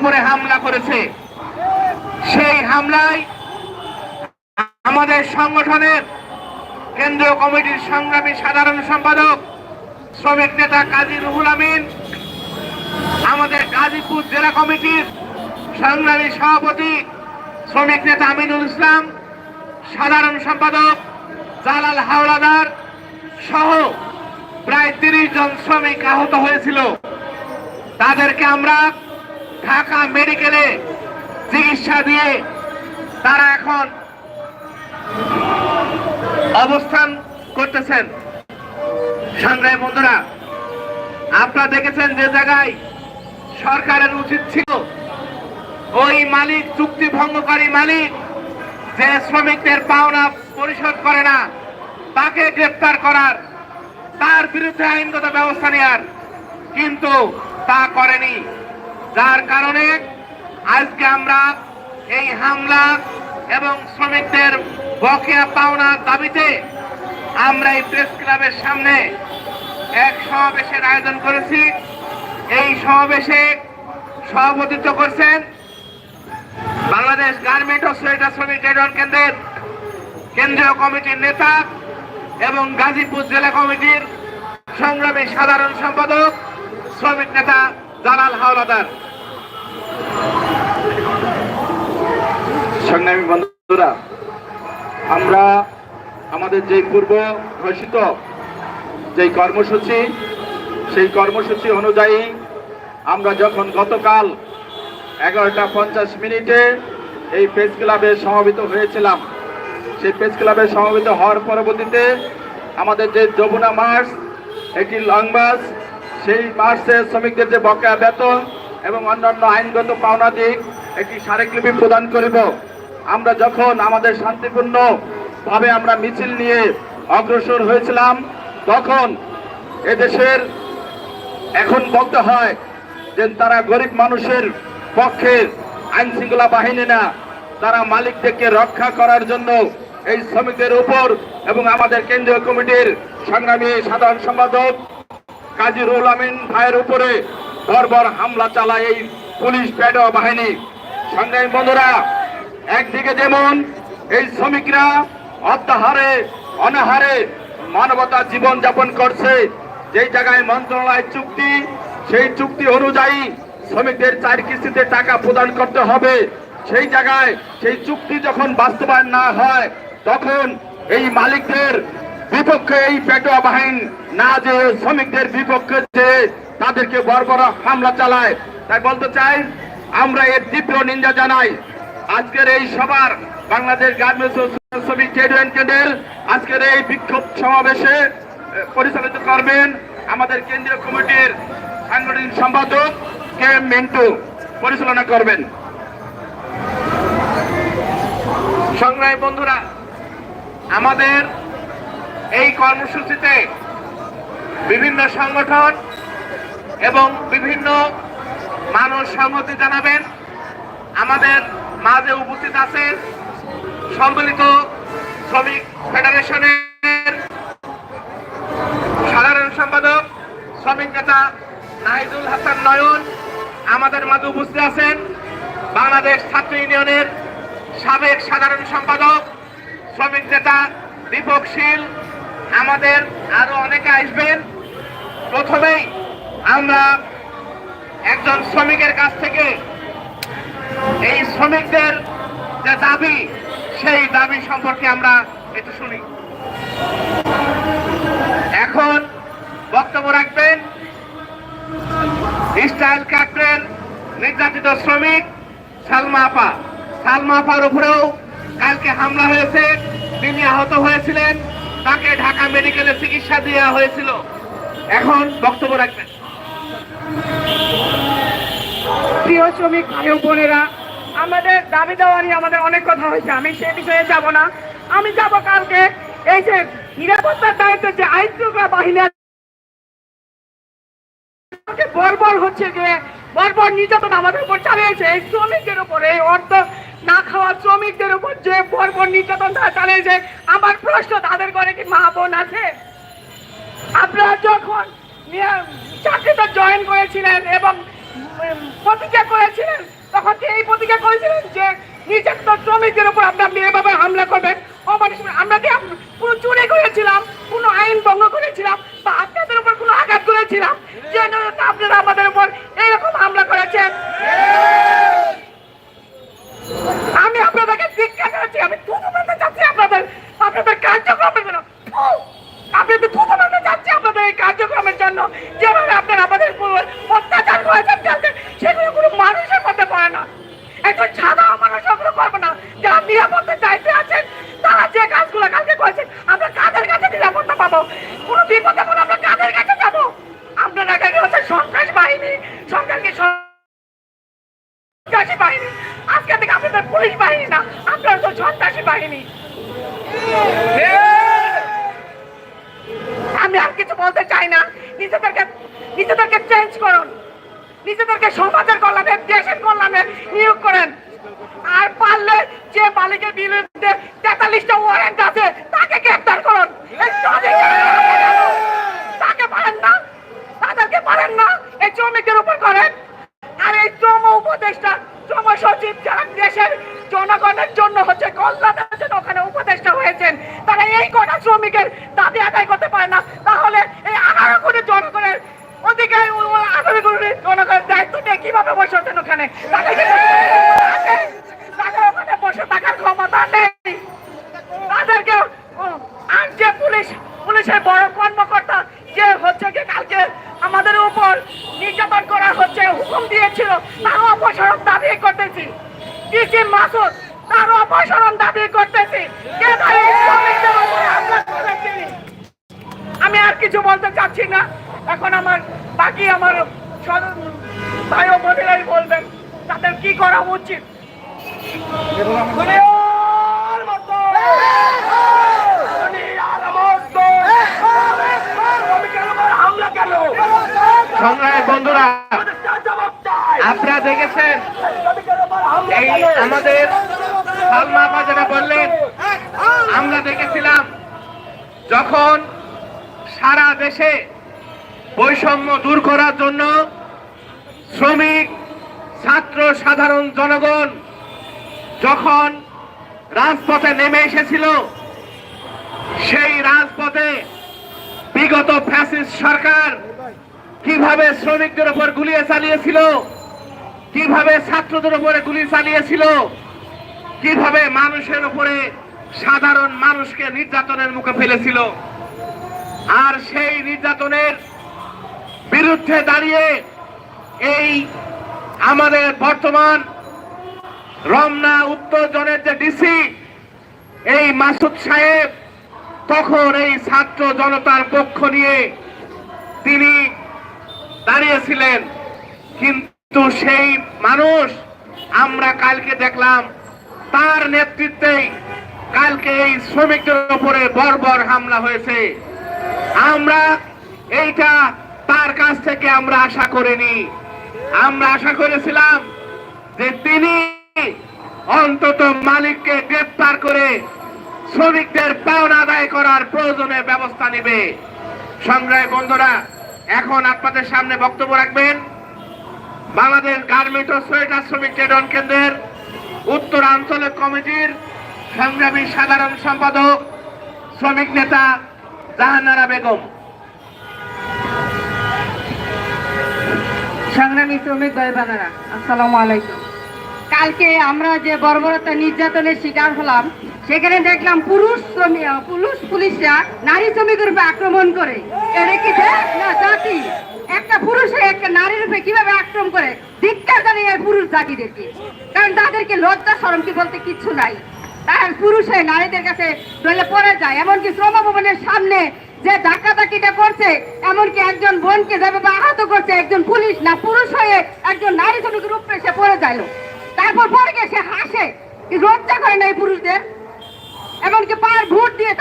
উপরে হামলা করেছে। সেই হামলায় আমাদের সংগঠনের কেন্দ্রীয় কমিটির সংগ্রামী সাধারণ সম্পাদক শ্রমিক নেতা কাজী রুহুল আমিন, আমাদের গাজীপুর জেলা কমিটির সংগ্রামী সভাপতি শ্রমিক নেতা আমিনুল ইসলাম, সাধারণ সম্পাদক জালাল হাওলাদার সহ প্রায় তিরিশ জন শ্রমিক আহত হয়েছিল। তাদেরকে আমরা ঢাকা মেডিকেলে চিকিৎসা দিয়ে তারা এখন অবস্থান করতেছেন। সংগ্রামী বন্ধুরা, আপনারা দেখেছেন যে জায়গায় সরকারের উচিত ছিল ওই মালিক, চুক্তি ভঙ্গকারী মালিক যে শ্রমিকদের পাওনা পরিশোধ করে না, তাকে গ্রেপ্তার করার, তার বিরুদ্ধে আইনগত ব্যবস্থা নেওয়ার কিন্তু তা করেনি। যার কারণে আজকে আমরা এই হামলা এবং শ্রমিকদের বকেয়া পাওনা দাবিতে আমরা এই প্রেস ক্লাবের সামনে এক সমাবেশের আয়োজন করেছি। এই সমাবেশে সভাপতিত্ব করছেন বাংলাদেশ গার্মেন্ট ও সোয়েটার শ্রমিক ট্রেড কেন্দ্রের কেন্দ্রীয় কমিটির নেতা এবং গাজীপুর জেলা কমিটির সংগ্রামী সাধারণ সম্পাদক, শ্রমিক নেতা জালাল হাওলাদার। সংগ্রামী বন্ধুরা, আমরা আমাদের যে পূর্ব ঘোষিত যে কর্মসূচি, সেই কর্মসূচি অনুযায়ী আমরা যখন গতকাল এগারোটা পঞ্চাশ মিনিটে এই প্রেস ক্লাবে সমবেত হয়েছিলাম, সেই প্রেস ক্লাবে সমবেত হওয়ার পরবর্তীতে আমাদের যে যমুনা মার্চ, একটি লং মার্চ সেই মার্চে শ্রমিকদের যে বকেয়া বেতন এবং অন্যান্য আইনগত পাওনা দিক, একটি স্মারকলিপি প্রদান করিব। আমরা যখন আমাদের শান্তিপূর্ণ ভাবে আমরা মিছিল নিয়ে অগ্রসর হয়েছিলাম, তখন এদেশের এখন বলতে হয় যে তারা গরিব মানুষের পক্ষে আইন শৃঙ্খলা বাহিনী না। তারা মালিকদেরকে রক্ষা করার জন্য এই শ্রমিকদের উপর এবং আমাদের কেন্দ্রীয় কমিটির সংগ্রামী সাধারণ সম্পাদক কাজী রুল আমিন ভাইয়ের উপরে বর্বর হামলা চালায় এই পুলিশ প্যাডো বাহিনী। সংগ্রামী বন্ধুরা, একদিকে যেমন এই শ্রমিকরা অত্যাহারে, অনাহারে মানবতা জীবন যাপন করছে, যেই জায়গায় মন্ত্রণালয় চুক্তি, সেই চুক্তি অনুযায়ী শ্রমিকদের চার কিস্তিতে টাকা প্রদান করতে হবে। সেই জায়গায় সেই চুক্তি যখন বাস্তবায়ন না হয়, তখন এই মালিকদের বিপক্ষে এই পেটোয়া বাহিনী না যে শ্রমিকদের বিপক্ষে যে তাদেরকে বর্বর হামলা চালায়। তাই বলতে চাই, আমরা এর তীব্র নিন্দা জানাই। আজকের এই সবার বাংলাদেশ গার্মেন্টস ট্রেড আজকের এই বিক্ষোভ সমাবেশে পরিচালিত করবেন আমাদের কেন্দ্রীয় কমিটির সাংগঠনিক সম্পাদক কে মিন্টু। পরিচালনা করবেন। সংগ্রামী বন্ধুরা, আমাদের এই কর্মসূচিতে বিভিন্ন সংগঠন এবং বিভিন্ন মানুষ সংহতি জানাবেন। আমাদের মাঝে উপস্থিত আছেন সম্মিলিত শ্রমিক ফেডারেশনের সাধারণ সম্পাদক, শ্রমিক নেতা নাহিদুল হাসান নয়ন। আমাদের মাঝে উপস্থিত আছেন বাংলাদেশ ছাত্র ইউনিয়নের সাবেক সাধারণ সম্পাদক, শ্রমিক নেতা দীপক শীল। আমাদের আরও অনেকে আসবেন। প্রথমেই আমরা একজন শ্রমিকের কাছ থেকে এই শ্রমিকদের যে দাবি, সেই দাবি সম্পর্কে আমরা একটু শুনি। এখন বক্তব্য রাখবেন স্টাইল ক্যাপ্টেন নির্যাতিত শ্রমিক সালমা আপা। সালমা আপার উপরেও কালকে হামলা হয়েছে, তিনি আহত হয়েছিলেন। তাকে ঢাকা মেডিকেলে চিকিৎসা দেওয়া হয়েছিল। এখন বক্তব্য রাখবেন। প্রিয় শ্রমিক ভাই বোনেরা, আমাদের দাবি দেওয়া নিয়ে আমাদের অনেক কথা হয়েছে। আমি সে বিষয়ে যাব না। আমি যাব কালকে এই যে নিরাপত্তার দায়িত্ব যে আইন শৃঙ্খলা বাহিনী বর্বর হচ্ছে যে, বর্বর নির্যাতন আমাদের উপর চালিয়েছে। এই শ্রমিকের উপরে এই অর্থ না খাওয়া শ্রমিকদের উপর যে বর্বর নির্যাতন তারা চালিয়েছে, আমার প্রশ্ন তাদের ঘরে কি মা বোন আছে? আপনারা যখন চাকরিতে জয়েন করেছিলেন এবং প্রতিজ্ঞা করেছিলেন, তখন এই প্রতিজ্ঞা করেছিলেন যে নির্যাতিত শ্রমিকদের উপর আপনি আপনি এভাবে হামলা করবেন? অমানুষ, আমরা কি কোনো চুরি করেছিলাম? কোনো আইন ভঙ্গ করেছিলাম? বা আপনাদের উপর কোনো আঘাত করেছিলাম? যে আপনারা আমাদের উপর এইরকম হামলা করেছেন? আমি আপনাদেরকে শিক্ষা করেছি আমি থুতু মারতে চাচ্ছি আপনাদের আপনাদের কার্যক্রমের জন্য! তো থুতু মারতে চাচ্ছি আপনাদের এই কার্যক্রমের জন্য। যেভাবে আপনারা আমাদের অত্যাচার করেছেন সেগুলো কোনো মানুষের মধ্যে পড়ে না। একজন সাধারণ মানুষ ওগুলো করবে না। যারা নিরাপত্তার দায়িত্বে আছেন, তারা যে কাজগুলো কালকে করেছেন, আমরা কাদের কাছে নিরাপত্তা পাবো? কোনো বিপদে বাহিনী না। আপনারা তো সন্ত্রাসী বাহিনী। আমি আর কিছু বলতে চাই না। নিজেদেরকে নিজেদেরকে চেঞ্জ করুন। নিজেদেরকে সমাজের কল্যাণে দেশের কল্যাণে নিয়োগ করেন। আর পারলে যে মালিকের বিরুদ্ধে তেতাল্লিশটা ওয়ারেন্ট আছে তাকে গ্রেপ্তার করুন এই শ্রমিকের তাকে পারেন না তাদেরকে পারেন না এই শ্রমিকের উপর করেন আর এই শ্রম উপদেষ্টা শ্রম সচিব যারা দেশের জনগণের জন্য হচ্ছে কল্যাণের জন্য ওখানে উপদেষ্টা হয়েছেন। তারা এই কটা শ্রমিকের দাবি আদায় করতে পারে না। তাহলে এই আঠারো কোটি জনগণের ওদিকে আঠারো কোটি জনগণের দায়িত্বটা কীভাবে বসে ওখানে? তাদেরকে আছে। তাদের ওখানে বসে থাকার ক্ষমতা নেই তাদেরকে ও, আর যে পুলিশ পুলিশের বড় কর্মকর্তা যে হচ্ছে কি কালকে আমাদের উপর নির্যাতন করা হচ্ছে হুকুম দিয়েছিল তারও অপসারণ দাবি করতেছি ডিসি মাসুদ তারও অপসারণ দাবি করতেছি কে তারা এই শ্রমিকদের উপরে হামলা করেছে? আমি আর কিছু বলতে চাচ্ছি না এখন আমার বাকি আমার সদ- ভাই ও বোনেরাই বলবেন তাদের কি করা উচিত দুনিয়ার মতো দুনিয়ার মতো শ্রমিকের উপর হামলা কেন? সংগ্রামের বন্ধুরা। আপনারা দেখেছেন এই আমাদের সালমা আপা যেটা বললেন আমরা দেখেছিলাম যখন সারা দেশে বৈষম্য দূর করার জন্য ছাত্র সাধারণ জনগণ যখন রাজপথে নেমে এসেছিল, সেই রাজপথে বিগত ফ্যাসিস্ট সরকার কীভাবে শ্রমিকদের উপর গুলিয়ে চালিয়েছিল, কীভাবে ছাত্রদের উপরে গুলি চালিয়েছিল, কীভাবে মানুষের উপরে সাধারণ মানুষকে নির্যাতনের মুখে ফেলেছিল, আর সেই নির্যাতনের বিরুদ্ধে দাঁড়িয়ে এই আমাদের বর্তমান রমনা উত্তর জোনের যে ডিসি এই মাসুদ সাহেব, তখন এই ছাত্র জনতার পক্ষ নিয়ে তিনি দাঁড়িয়েছিলেন। কিন্তু সেই মানুষ আমরা কালকে দেখলাম, তার নেতৃত্বেই কালকে এই শ্রমিকদের উপরে বর্বর হামলা হয়েছে। আমরা এইটা তার কাছ থেকে আমরা আশা করিনি। আমরা আশা করেছিলাম যে তিনি অন্তত মালিককে গ্রেপ্তার করে শ্রমিকদের পাওনা আদায় করার প্রয়োজনে ব্যবস্থা নেবে। সংগ্রামী বন্ধুরা, এখন আপনাদের সামনে বক্তব্য রাখবেন। বাংলাদেশ গার্মেন্ট ও সোয়েটার শ্রমিক ট্রেডন কেন্দ্রের উত্তরাঞ্চলের কমিটির সংগ্রামী সাধারণ সম্পাদক, শ্রমিক নেতা জাহানারা বেগম। সংগ্রামী শ্রমিক ভাই বোনেরা, আসসালামু আলাইকুম। কালকে আমরা যে বর্বরতা নির্যাতনের শিকার হলাম, সেখানে দেখলাম পুরুষ শ্রমিক পুরুষ পুলিশরা নারী শ্রমিকের উপর আক্রমণ করে। এটা কি না, জাতি। একটা পুরুষে একটা নারীর উপরে কীভাবে আক্রমণ করে? ধিক্কার জানিয়ে এই পুরুষ জাতিদেরকে। কারণ তাদেরকে লজ্জা সরম কি বলতে কিচ্ছু নাই। তার পুরুষ নারীদের কাছে ডলে পড়ে যায়। এমনকি শ্রম ভবনের সামনে যে ডাকাতাকিটা করছে, এমনকি একজন বোনকে যাবে বা আহত করছে, একজন পুলিশ না পুরুষ হয়ে একজন নারী শ্রমিকের উপরে সে পড়ে যাইলো। তারপর পরে গিয়ে সে হাসে লজ্জা করে না এই পুরুষদের? এমনকি পায়ের ভোট দিয়ে